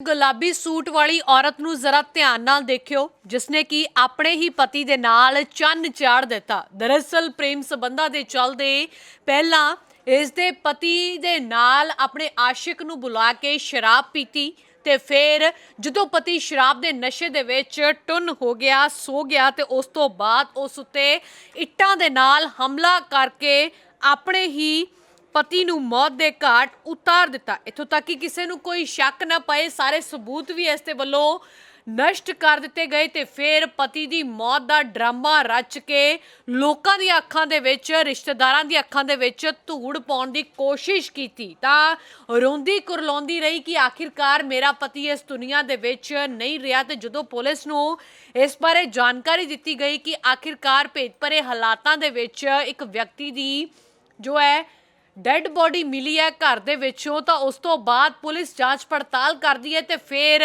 ਗੁਲਾਬੀ ਸੂਟ ਵਾਲੀ ਔਰਤ ਨੂੰ ਜ਼ਰਾ ਧਿਆਨ ਨਾਲ ਦੇਖਿਓ, ਜਿਸਨੇ ਕਿ ਆਪਣੇ ਹੀ ਪਤੀ ਦੇ ਨਾਲ ਚੰਨ ਚਾੜ ਦਿੱਤਾ। ਦਰਅਸਲ ਪ੍ਰੇਮ ਸਬੰਧਾਂ ਦੇ ਚੱਲਦੇ ਪਹਿਲਾਂ ਇਸ ਦੇ ਪਤੀ ਦੇ ਨਾਲ ਆਪਣੇ ਆਸ਼ਿਕ ਨੂੰ ਬੁਲਾ ਕੇ ਸ਼ਰਾਬ ਪੀਤੀ ਤੇ ਫਿਰ ਜਦੋਂ ਪਤੀ ਸ਼ਰਾਬ ਦੇ ਨਸ਼ੇ ਦੇ ਵਿੱਚ ਟੁੰਨ ਹੋ ਗਿਆ, ਸੋ ਗਿਆ ਤੇ ਉਸ ਤੋਂ ਬਾਅਦ ਉਸ ਉੱਤੇ ਇੱਟਾਂ ਦੇ ਨਾਲ ਹਮਲਾ ਕਰਕੇ ਆਪਣੇ ਹੀ ਪਤੀ ਨੂੰ ਮੌਤ ਦੇ ਘਾਟ ਉਤਾਰ ਦਿੱਤਾ। ਇੱਥੋਂ ਤੱਕ ਕਿ ਕਿਸੇ ਨੂੰ ਕੋਈ ਸ਼ੱਕ ਨਾ ਪਏ, ਸਾਰੇ ਸਬੂਤ ਵੀ ਇਸ ਦੇ ਵੱਲੋਂ ਨਸ਼ਟ ਕਰ ਦਿੱਤੇ ਗਏ ਤੇ ਫਿਰ ਪਤੀ ਦੀ ਮੌਤ ਦਾ ਡਰਾਮਾ ਰਚ ਕੇ ਲੋਕਾਂ ਦੀਆਂ ਅੱਖਾਂ ਦੇ ਵਿੱਚ, ਰਿਸ਼ਤੇਦਾਰਾਂ ਦੀਆਂ ਅੱਖਾਂ ਦੇ ਵਿੱਚ ਧੂੜ ਪਾਉਣ ਦੀ ਕੋਸ਼ਿਸ਼ ਕੀਤੀ। ਤਾਂ ਰੋਂਦੀ ਕੁਰਲਾਉਂਦੀ ਰਹੀ ਕਿ ਆਖਿਰਕਾਰ ਮੇਰਾ ਪਤੀ ਇਸ ਦੁਨੀਆ ਦੇ ਵਿੱਚ ਨਹੀਂ ਰਿਹਾ ਤੇ ਜਦੋਂ ਪੁਲਿਸ ਨੂੰ ਇਸ ਬਾਰੇ ਜਾਣਕਾਰੀ ਦਿੱਤੀ ਗਈ ਕਿ ਆਖਿਰਕਾਰ ਭੇਦ ਭਰੇ ਹਾਲਾਤਾਂ ਦੇ ਵਿੱਚ ਇੱਕ ਵਿਅਕਤੀ ਦੀ ਜੋ ਹੈ ਡੈੱਡ ਬੋਡੀ ਮਿਲੀ ਹੈ ਘਰ ਦੇ ਵਿੱਚੋਂ, ਤਾਂ ਉਸ ਤੋਂ ਬਾਅਦ ਪੁਲਿਸ ਜਾਂਚ ਪੜਤਾਲ ਕਰਦੀ ਹੈ ਤੇ ਫਿਰ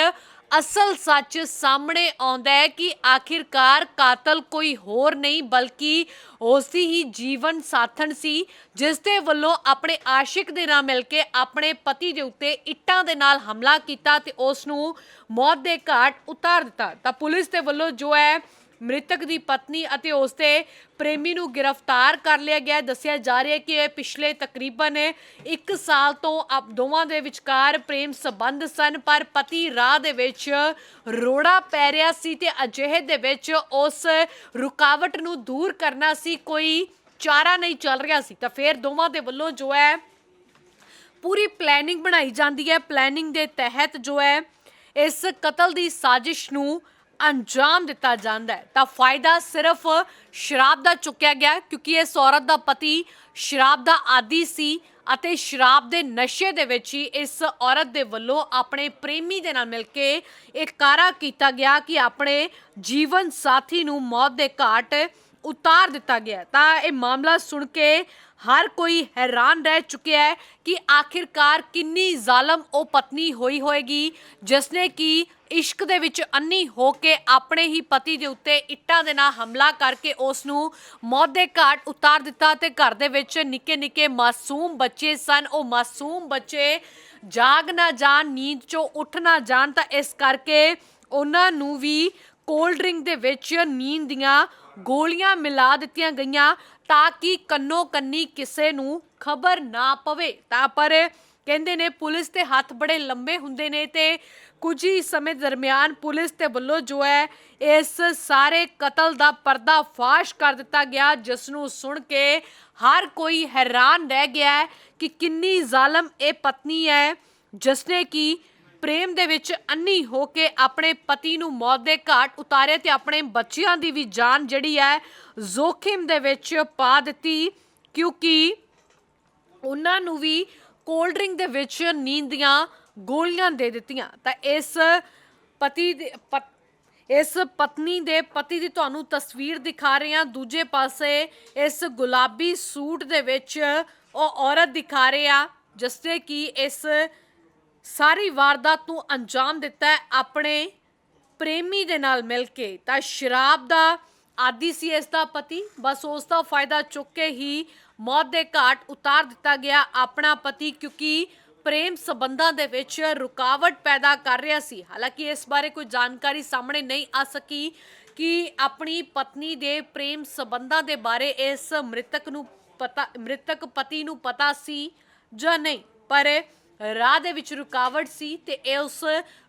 ਅਸਲ ਸੱਚ ਸਾਹਮਣੇ ਆਉਂਦਾ ਹੈ ਕਿ ਆਖਿਰਕਾਰ ਕਾਤਲ ਕੋਈ ਹੋਰ ਨਹੀਂ, ਬਲਕਿ ਉਸ ਦੀ ਹੀ ਜੀਵਨ ਸਾਥਣ ਸੀ, ਜਿਸ ਦੇ ਵੱਲੋਂ ਆਪਣੇ ਆਸ਼ਿਕ ਦੇ ਨਾਲ ਮਿਲ ਕੇ ਆਪਣੇ ਪਤੀ ਦੇ ਉੱਤੇ ਇੱਟਾਂ ਦੇ ਨਾਲ ਹਮਲਾ ਕੀਤਾ ਤੇ ਉਸ ਨੂੰ ਮੌਤ ਦੇ ਘਾਟ ਉਤਾਰ ਦਿੱਤਾ। ਤਾਂ ਪੁਲਿਸ ਦੇ ਵੱਲੋਂ ਜੋ ਹੈ ਮ੍ਰਿਤਕ ਦੀ ਪਤਨੀ ਅਤੇ ਉਸ ਦੇ ਪ੍ਰੇਮੀ ਨੂੰ ਗ੍ਰਿਫਤਾਰ ਕਰ ਲਿਆ ਗਿਆ ਹੈ। ਦੱਸਿਆ ਜਾ ਰਿਹਾ ਹੈ ਕਿ ਇਹ ਪਿਛਲੇ ਤਕਰੀਬਨ 1 ਸਾਲ ਤੋਂ ਅਬ ਦੋਵਾਂ ਦੇ ਵਿਚਕਾਰ ਪ੍ਰੇਮ ਸੰਬੰਧ ਸਨ, ਪਰ ਪਤੀ ਰਾਹ ਦੇ ਵਿੱਚ ਰੋੜਾ ਪੈ ਰਿਹਾ ਸੀ ਤੇ ਅਜਿਹੇ ਦੇ ਵਿੱਚ ਉਸ ਰੁਕਾਵਟ ਨੂੰ ਦੂਰ ਕਰਨਾ ਸੀ, ਕੋਈ ਚਾਰਾ ਨਹੀਂ ਚੱਲ ਰਿਹਾ ਸੀ ਤਾਂ ਫਿਰ ਦੋਵਾਂ ਦੇ ਵੱਲੋਂ ਜੋ ਹੈ, ਪੂਰੀ ਪਲੈਨਿੰਗ ਬਣਾਈ ਜਾਂਦੀ ਹੈ ਪਲੈਨਿੰਗ ਦੇ ਤਹਿਤ ਜੋ ਹੈ, ਇਸ ਕਤਲ ਦੀ ਸਾਜ਼ਿਸ਼ ਨੂੰ ਅੰਜਾਮ ਦਿੱਤਾ ਜਾਂਦਾ ਹੈ। ਤਾਂ ਫਾਇਦਾ ਸਿਰਫ ਸ਼ਰਾਬ ਦਾ ਚੁੱਕਿਆ ਗਿਆ ਕਿਉਂਕਿ ਇਸ ਔਰਤ ਦਾ ਪਤੀ ਸ਼ਰਾਬ ਦਾ ਆਦੀ ਸੀ ਅਤੇ ਸ਼ਰਾਬ ਦੇ ਨਸ਼ੇ ਦੇ ਵਿੱਚ ਹੀ ਇਸ ਔਰਤ ਦੇ ਵੱਲੋਂ ਆਪਣੇ ਪ੍ਰੇਮੀ ਦੇ ਨਾਲ ਮਿਲ ਕੇ ਇਹ ਕਾਰਾ ਕੀਤਾ ਗਿਆ ਕਿ ਆਪਣੇ ਜੀਵਨ ਸਾਥੀ ਨੂੰ ਮੌਤ ਦੇ ਘਾਟ ਉਤਾਰ ਦਿੱਤਾ ਗਿਆ ਤਾਂ ਇਹ ਮਾਮਲਾ ਸੁਣ ਕੇ ਹਰ ਕੋਈ ਹੈਰਾਨ ਰਹਿ ਚੁੱਕਿਆ ਹੈ ਕਿ ਆਖਿਰਕਾਰ ਕਿੰਨੀ ਜ਼ਾਲਮ ਉਹ ਪਤਨੀ ਹੋਈ ਹੋਏਗੀ ਜਿਸ ਨੇ ਕਿ ਇਸ਼ਕ ਦੇ ਵਿੱਚ ਅੰਨੀ ਹੋ ਕੇ ਆਪਣੇ ਹੀ ਪਤੀ ਦੇ ਉੱਤੇ ਇੱਟਾਂ ਦੇ ਨਾਲ ਹਮਲਾ ਕਰਕੇ ਉਸ ਨੂੰ ਮੌਤ ਦੇ ਘਾਟ ਉਤਾਰ ਦਿੱਤਾ ਤੇ ਘਰ ਦੇ ਵਿੱਚ ਨਿੱਕੇ ਨਿੱਕੇ ਮਾਸੂਮ ਬੱਚੇ ਸਨ। ਉਹ ਮਾਸੂਮ ਬੱਚੇ ਜਾਗ ਨਾ ਜਾਣ, ਨੀਂਦ ਚੋਂ ਉੱਠ ਨਾ ਜਾਣ ਤਾਂ ਇਸ ਕਰਕੇ ਉਹਨਾਂ ਨੂੰ ਵੀ ਕੋਲਡ ਡਰਿੰਕ ਦੇ ਵਿੱਚ ਨੀਂਦ ਦੀਆਂ ਗੋਲੀਆਂ ਮਿਲਾ ਦਿੱਤੀਆਂ ਗਈਆਂ ਤਾਂ ਕਿ ਕੰਨੋ ਕੰਨੀ ਕਿਸੇ ਨੂੰ ਖਬਰ ਨਾ ਪਵੇ। ਤਾਂ ਪਰ ਕਹਿੰਦੇ ਨੇ ਪੁਲਿਸ ਦੇ ਹੱਥ ਬੜੇ ਲੰਬੇ ਹੁੰਦੇ ਨੇ ਤੇ ਕੁਝ ਹੀ ਸਮੇਂ ਦਰਮਿਆਨ ਪੁਲਿਸ ਦੇ ਵੱਲੋਂ ਜੋ ਹੈ ਇਸ ਸਾਰੇ ਕਤਲ ਦਾ ਪਰਦਾ ਫਾਸ਼ ਕਰ ਦਿੱਤਾ ਗਿਆ ਜਿਸ ਨੂੰ ਸੁਣ ਕੇ ਹਰ ਕੋਈ ਹੈਰਾਨ ਰਹਿ ਗਿਆ ਕਿ ਕਿੰਨੀ ਜ਼ਾਲਮ ਇਹ ਪਤਨੀ ਹੈ ਜਿਸ ਨੇ ਕਿ ਪ੍ਰੇਮ ਦੇ ਵਿੱਚ ਅੰਨੀ ਹੋ ਕੇ ਆਪਣੇ ਪਤੀ ਨੂੰ ਮੌਤ ਦੇ ਘਾਟ ਉਤਾਰੇ ਤੇ ਆਪਣੇ ਬੱਚਿਆਂ ਦੀ ਵੀ ਜਾਨ ਜਿਹੜੀ ਹੈ ਜ਼ੋਖਿਮ ਦੇ ਵਿੱਚ ਪਾ ਦਿੱਤੀ, ਕਿਉਂਕਿ ਉਹਨਾਂ ਨੂੰ ਵੀ ਕੋਲਡ ਡਰਿੰਕ ਦੇ ਵਿੱਚ ਨੀਂਦ ਦੀਆਂ ਗੋਲੀਆਂ ਦੇ ਦਿੱਤੀਆਂ। ਤਾਂ ਇਸ ਪਤੀ ਦੇ ਪਤ- ਇਸ ਪਤਨੀ ਦੇ ਪਤੀ ਦੀ ਤੁਹਾਨੂੰ ਤਸਵੀਰ ਦਿਖਾ ਰਹੇ ਹਾਂ। ਦੂਜੇ ਪਾਸੇ ਇਸ ਗੁਲਾਬੀ ਸੂਟ ਦੇ ਵਿੱਚ ਉਹ ਔਰਤ ਦਿਖਾ ਰਹੇ ਆ ਜਿਸ 'ਤੇ ਕਿ ਇਸ ਸਾਰੀ ਵਾਰਦਾਤ ਨੂੰ ਅੰਜਾਮ ਦਿੱਤਾ ਹੈ ਆਪਣੇ ਪ੍ਰੇਮੀ ਦੇ ਨਾਲ ਮਿਲ ਕੇ। ਤਾਂ ਸ਼ਰਾਬ ਦਾ, ਆਦੀ ਸੀ ਇਸ ਦਾ ਪਤੀ, ਬਸ ਉਸ ਦਾ ਫਾਇਦਾ ਚੁੱਕ ਕੇ ਹੀ ਮੌਤ ਦੇ ਘਾਟ ਉਤਾਰ ਦਿੱਤਾ ਗਿਆ ਆਪਣਾ ਪਤੀ ਕਿਉਂਕਿ ਪ੍ਰੇਮ ਸਬੰਧਾਂ ਦੇ ਵਿੱਚ ਰੁਕਾਵਟ ਪੈਦਾ ਕਰ ਰਿਹਾ ਸੀ। ਹਾਲਾਂਕਿ ਇਸ ਬਾਰੇ ਕੋਈ ਜਾਣਕਾਰੀ ਸਾਹਮਣੇ ਨਹੀਂ ਆ ਸਕੀ ਕਿ ਆਪਣੀ ਪਤਨੀ ਦੇ ਪ੍ਰੇਮ ਸਬੰਧਾਂ ਦੇ ਬਾਰੇ ਇਸ ਮ੍ਰਿਤਕ ਨੂੰ ਪਤਾ, ਮ੍ਰਿਤਕ ਪਤੀ ਨੂੰ ਪਤਾ ਸੀ ਜਾਂ ਨਹੀਂ। ਪਰ ਰਾਹ ਦੇ ਵਿੱਚ ਰੁਕਾਵਟ ਸੀ ਤੇ ਇਹ ਉਸ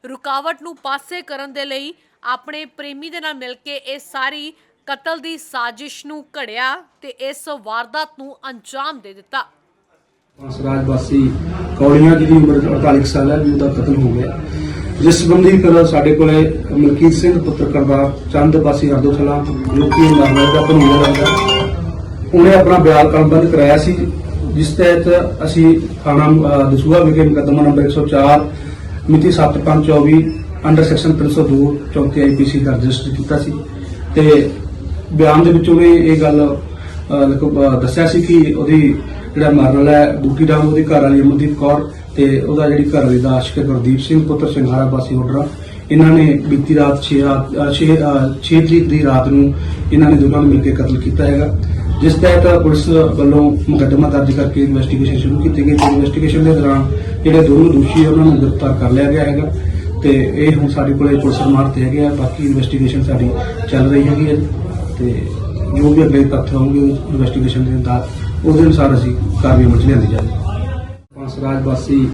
ਰੁਕਾਵਟ ਨੂੰ ਪਾਸੇ ਕਰਨ ਦੇ ਲਈ ਆਪਣੇ ਪ੍ਰੇਮੀ ਦੇ ਨਾਲ ਮਿਲ ਕੇ ਇਹ ਸਾਰੀ ਕਤਲ ਦੀ ਸਾਜ਼ਿਸ਼ ਨੂੰ ਘੜਿਆ ਤੇ ਇਸ ਵਾਰਦਾਤ ਨੂੰ ਅੰਜਾਮ ਦੇ ਦਿੱਤਾ। ਸਰਾਜ ਵਾਸੀ ਕੌਲੀਆਂ ਜਿਹਦੀ ਉਮਰ 48 ਸਾਲ ਹੈ ਉਹਦਾ ਕਤਲ ਹੋ ਗਿਆ। ਜਿਸ ਸੰਬੰਧੀ ਫਿਰ ਸਾਡੇ ਕੋਲੇ ਮਲਕੀਤ ਸਿੰਘ ਪੁੱਤਰ ਕਰਦਾ ਚੰਦ ਵਾਸੀ ਹਰਦੋਸਲਾ ਲੋਕੀ ਮਰਮਰ ਦਾ ਭਨੂਆ ਰਹਿੰਦਾ ਉਹਨੇ ਆਪਣਾ ਬਿਆਨ ਕਲਮਬੰਦ ਕਰਾਇਆ ਸੀ। ਜਿਸ ਤਹਿਤ ਅਸੀਂ ਥਾਣਾ ਦਸੂਹਾ ਵਿਖੇ ਮੁਕੱਦਮਾ ਨੰਬਰ 104 ਮਿਤੀ 7524 ਅੰਡਰ ਸੈਕਸ਼ਨ 302 34 ਆਈਪੀਸੀ ਦਰਜ ਰਜਿਸਟਰ ਕੀਤਾ ਸੀ। ਤੇ ਬਿਆਨ ਦੇ ਵਿੱਚ ਉਹਨੇ ਇਹ ਗੱਲ ਅਹ, ਦੱਸਿਆ ਸੀ ਕਿ ਉਹਦੀ ਜਿਹੜਾ ਮਰਨ ਵਾਲਾ ਹੈ ਬੂਟੀ ਰਾਮ ਉਹਦੀ ਘਰ ਵਾਲੀ ਅਮਨਦੀਪ ਕੌਰ ਤੇ ਉਹਦਾ ਜਿਹੜੀ ਘਰ ਵਾਲੀ ਦਾ ਆਸ਼ਿਕ ਗੁਰਦੀਪ ਸਿੰਘ ਪੁੱਤਰ ਸਿੰਘਾਰਾ ਵਾਸੀ ਹੋਡਰਾ ਇਹਨਾਂ ਨੇ ਬੀਤੀ ਰਾਤ 6 6 ਤਰੀਕ ਦੀ ਰਾਤ ਨੂੰ ਇਹਨਾਂ ਨੇ ਦੋਨਾਂ ਨੂੰ ਮਿਲ ਕੇ ਕਤਲ ਕੀਤਾ ਹੈਗਾ। ਜਿਸ ਤਹਿਤ ਪੁਲਿਸ ਵੱਲੋਂ ਮੁਕੱਦਮਾ ਦਰਜ ਕਰਕੇ ਇਨਵੈਸਟੀਗੇਸ਼ਨ ਸ਼ੁਰੂ ਕੀਤੀ ਗਈ ਤੇ ਇਨਵੈਸਟੀਗੇਸ਼ਨ ਦੇ ਦੌਰਾਨ ਜਿਹੜੇ ਦੋਨੋਂ ਦੋਸ਼ੀ ਹੈ ਉਹਨਾਂ ਨੂੰ ਗ੍ਰਿਫਤਾਰ ਕਰ ਲਿਆ ਗਿਆ ਹੈਗਾ ਤੇ ਇਹ ਹੁਣ ਸਾਡੇ ਕੋਲੇ ਪੁਲਿਸ ਰਿਮਾਂਡ ਤੇ ਹੈਗੇ ਆ, ਬਾਕੀ ਇਨਵੈਸਟੀਗੇਸ਼ਨ ਸਾਡੀ ਚੱਲ ਰਹੀ ਹੈਗੀ ਹੈ ਤੇ ਜੋ ਵੀ ਅੱਗੇ ਤੱਥ ਹੋਣਗੇ ਇਨਵੈਸਟੀਗੇਸ਼ਨ ਦੇ ਅੰਦਰ ਉਹਦੇ ਅਨੁਸਾਰ ਅਸੀਂ ਕਾਰਵਾਈ ਮੁੱਢ ਲਿਆਂਦੀ ਜਾਵੇਗੀ। ਪੰਜ ਰਾਜ ਵਾਸੀ